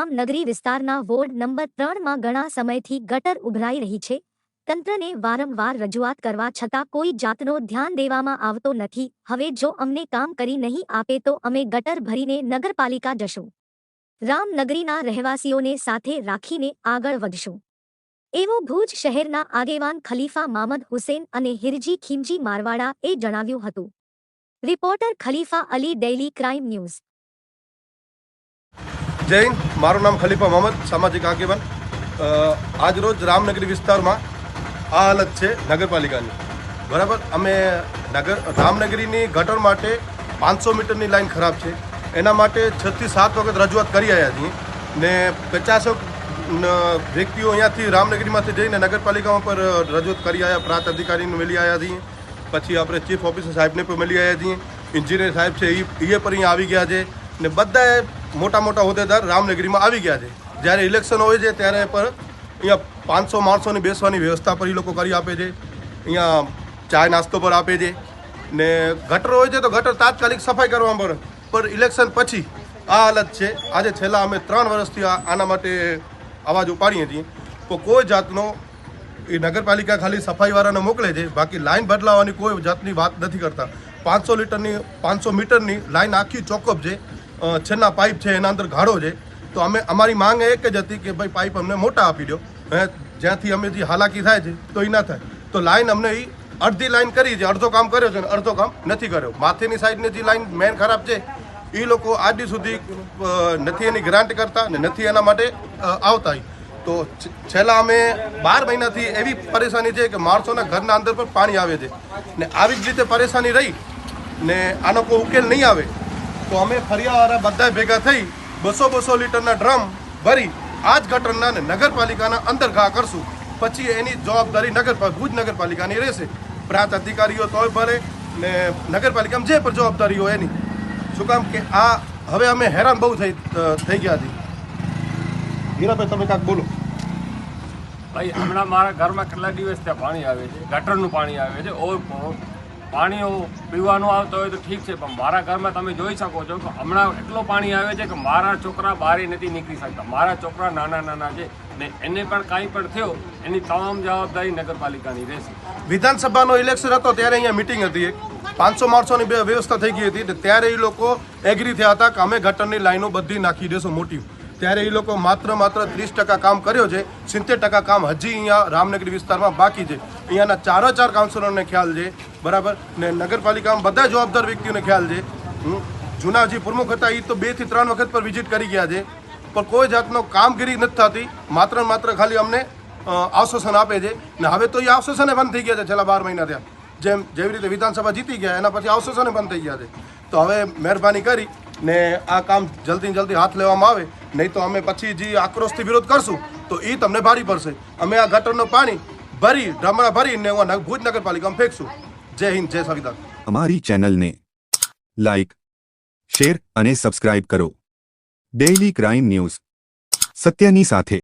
રામનગરી વિસ્તારના ward number ત્રણમાં ઘણા સમયથી ગટર ઉભરાઈ રહી છે. તંત્રને વારંવાર રજૂઆત કરવા છતાં કોઈ જાતનો ધ્યાન દેવામાં આવતો નથી. હવે જો અમને કામ કરી નહીં આપે તો અમે ગટર ભરીને નગરપાલિકા જશું. રામનગરીના રહેવાસીઓને સાથે રાખીને આગળ વધશું. એવો ભુજ શહેરના આગેવાન ખલીફા મામદ હુસેન અને હિરજી ખીમજી મારવાડા એ જણાવ્યું હતું. Reporter Khalifa Ali daily crime news. Hind મારું નામ ખલીફા મોહમ્મદ, સામાજિક આગેવાન. આજરોજ રામનગરી વિસ્તારમાં આ હાલત છે નગરપાલિકાની. બરાબર? અમે નગર, રામનગરીની ગટર માટે પાંચસો મીટરની લાઈન ખરાબ છે. એના માટે છથી સાત વખત રજૂઆત કરી આવ્યા છીએ ને પચાસો વ્યક્તિઓ અહીંયાથી રામનગરીમાંથી જઈને નગરપાલિકામાં પર રજૂઆત કરી આવ્યા પ્રાંત અધિકારીને મળી આવ્યા છીએ. પછી આપણે ચીફ ઓફિસર સાહેબને પણ મળી આવ્યા છીએ. ઇન્જિનિયર સાહેબ છે એ એ પણ અહીંયા આવી ગયા છે. ને બધાએ મોટા મોટા હોદ્દેદાર રામનગરીમાં આવી ગયા છે. જ્યારે ઇલેક્શન હોય છે, ત્યારે પર અહીંયા પાંચસો માણસોની બેસવાની વ્યવસ્થા પર એ લોકો કરી આપે છે. અહીંયા ચા નાસ્તો પર આપે છે. ને ગટર હોય છે તો ગટર તાત્કાલિક સફાઈ કરવામાં પર. પણ ઇલેક્શન પછી આ હાલત છે. આજે છેલ્લા અમે ત્રણ વર્ષથી આના માટે અવાજ ઉપાડીએ છીએ. તો કોઈ જાતનો એ નગરપાલિકા ખાલી સફાઈવાળાને મોકલે છે. બાકી લાઇન બદલાવાની કોઈ જાતની વાત નથી કરતા. પાંચસો લીટરની પાંચસો મીટરની લાઇન આખી ચોકઅપ છે. છેલ્લા પાઇપ છે, એના અંદર ગાળો છે. તો અમે, અમારી માંગ એક જ હતી કે ભાઈ પાઇપ અમને મોટા આપી દો. જ્યાંથી અમે જે હાલાકી થાય છે, તો એ ના થાય. તો લાઈન અમને એ અડધી લાઈન કરી છે, અડધો કામ કર્યો છે ને અડધો કામ નથી કર્યો. માથેની સાઈડની જે લાઈન મેન ખરાબ છે એ લોકો આજ સુધી નથી એની ગ્રાન્ટ કરતા ને નથી એના માટે આવતા તો છેલ્લા અમે બાર મહિનાથી એવી પરેશાની છે કે માણસોના ઘરના અંદર પણ પાણી આવે છે. ને આવી જ રીતે પરેશાની રહી ને આનો કોઈ ઉકેલ નહીં આવે. તો અમે ફરિયાવાળા બધા ભેગા થઈ બસો બસો લીટરના ડ્રમ ભરી આ જ ગટરના ને નગરપાલિકાના અંદર ઘા કરશું. પછી એની જવાબદારી નગર ભુજ નગરપાલિકાની રહેશે. પ્રાંત અધિકારીઓ તોય ભરે ને નગરપાલિકામાં જે પણ જવાબદારી હોય એની. શું કામ કે આ હવે અમે હેરાન બહુ થઈ થઈ ગયા હતી હીરાભાઈ, તમે કાંક બોલો. ભાઈ, હમણાં મારા ઘરમાં કેટલા દિવસ ત્યાં પાણી આવે છે? ગટરનું પાણી આવે છે? ઓવરફ્લો પાણી પીવાનું આવતો હોય તો ઠીક છે, પણ મારા ઘરમાં તમે જોઈ શકો છો કે હમણાં એટલું પાણી આવે છે કે મારા છોકરા બહાર નથી નીકળી શકતા. મારા છોકરા નાના નાના છે ને એને પણ કાંઈ પણ થયો, એની તમામ જવાબદારી નગરપાલિકાની રહેશે. વિધાનસભાનો ઇલેક્શન હતો ત્યારે અહીંયા મિટિંગ હતી એક. પાંચસો માણસોની બે વ્યવસ્થા થઈ ગઈ હતી ત્યારે એ લોકો એગ્રી થયા હતા કે અમે ગટરની લાઈનો બધી નાખી દેશું મોટી. ત્યારે એ લોકો માત્ર માત્ર ત્રીસ ટકા કામ કર્યો છે, સિત્તેર ટકા કામ હજી અહીંયા રામનગરી વિસ્તારમાં બાકી છે. અહીંયાના ચારો ચાર કાઉન્સિલરને ખ્યાલ છે બરાબર? ને નગરપાલિકામાં બધા જવાબદાર વ્યક્તિઓને ખ્યાલ છે. જૂના જે પ્રમુખ હતા એ તો બેથી ત્રણ વખત પર વિઝિટ કરી ગયા છે. પણ કોઈ જાતનો કામગીરી નથી થતી. માત્ર માત્ર ખાલી અમને આશ્વાસન આપે છે. ને હવે તો એ આશ્વાસને બંધ થઈ ગયા છે છેલ્લા બાર મહિના થયા. જેમ, જેવી રીતે વિધાનસભા જીતી ગયા, એના પછી આશ્વાસને બંધ થઈ ગયા છે. તો હવે મહેરબાની કરી ને આ કામ જલ્દી જલ્દી હાથ લેવામાં આવે. નહીં તો અમે પછી જે આક્રોશથી વિરોધ કરશું, તો એ તમને ભારી પડશે. અમે આ ગટરનું પાણી ભરી, ડમરા ભરીને ભુજ નગરપાલિકામાં ફેંકશું. જય હિન્દ, જય સંવિધાન અમારી ચેનલને લાઈક, શેર અને સબસ્ક્રાઇબ કરો. ડેઇલી ક્રાઇમ ન્યૂઝ સત્યની સાથે.